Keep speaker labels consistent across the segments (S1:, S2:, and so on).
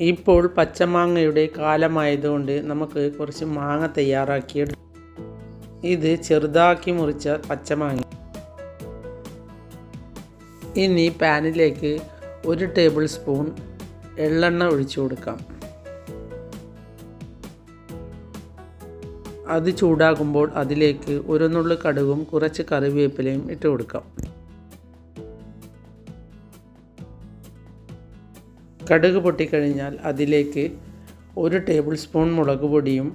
S1: ഇപ്പോൾ പച്ചമാങ്ങയുടെ കാലമായതുകൊണ്ട് നമുക്ക് കുറച്ച് മാങ്ങ തയ്യാറാക്കിയെടുക്കും ഇത് ചെറുതാക്കി മുറിച്ച പച്ചമാങ്ങ. ഇനി പാനിലേക്ക് ഒരു ടേബിൾ സ്പൂൺ എള്ളെണ്ണ ഒഴിച്ചു കൊടുക്കാം. അത് ചൂടാകുമ്പോൾ അതിലേക്ക് ഒരു നുള്ളു കടുകും കുറച്ച് കറിവേപ്പിലയും ഇട്ട് കൊടുക്കാം. കടുക് പൊട്ടിക്കഴിഞ്ഞാൽ അതിലേക്ക് ഒരു ടേബിൾ സ്പൂൺ മുളക് പൊടിയും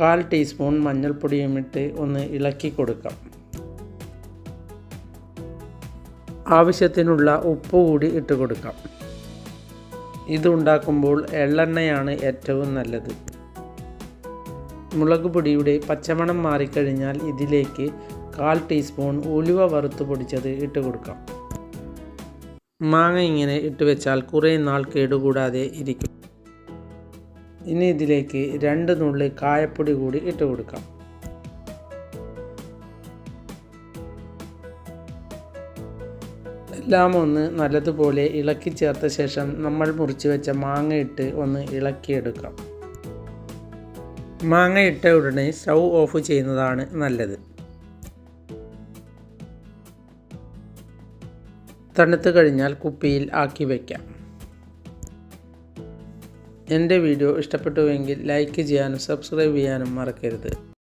S1: കാൽ ടീസ്പൂൺ മഞ്ഞൾപ്പൊടിയും ഇട്ട് ഒന്ന് ഇളക്കി കൊടുക്കാം. ആവശ്യത്തിനുള്ള ഉപ്പ് കൂടി ഇട്ട് കൊടുക്കാം. ഇതുണ്ടാക്കുമ്പോൾ എള്ളെണ്ണയാണ് ഏറ്റവും നല്ലത്. മുളക് പൊടിയുടെ പച്ചമണം മാറിക്കഴിഞ്ഞാൽ ഇതിലേക്ക് കാൽ ടീസ്പൂൺ ഉലുവ വറുത്ത് പൊടിച്ചത് ഇട്ട് കൊടുക്കാം. മാങ്ങ ഇങ്ങനെ ഇട്ട് വെച്ചാൽ കുറേ നാൾ കേടുകൂടാതെ ഇരിക്കും. ഇനി ഇതിലേക്ക് രണ്ട് നുള്ളി കായപ്പൊടി കൂടി ഇട്ട് കൊടുക്കാം. എല്ലാം ഒന്ന് നല്ലതുപോലെ ഇളക്കി ചേർത്ത ശേഷം നമ്മൾ മുറിച്ച് വെച്ച മാങ്ങ ഇട്ട് ഒന്ന് ഇളക്കിയെടുക്കാം. മാങ്ങ ഇട്ട ഉടനെ സ്റ്റൗ ഓഫ് ചെയ്യുന്നതാണ് നല്ലത്. തണുത്ത് കഴിഞ്ഞാൽ കുപ്പിയിൽ ആക്കി വയ്ക്കാം എന്റെ വീഡിയോ ഇഷ്ടപ്പെട്ടുവെങ്കിൽ ലൈക്ക് ചെയ്യാനും സബ്സ്ക്രൈബ് ചെയ്യാനും മറക്കരുത്.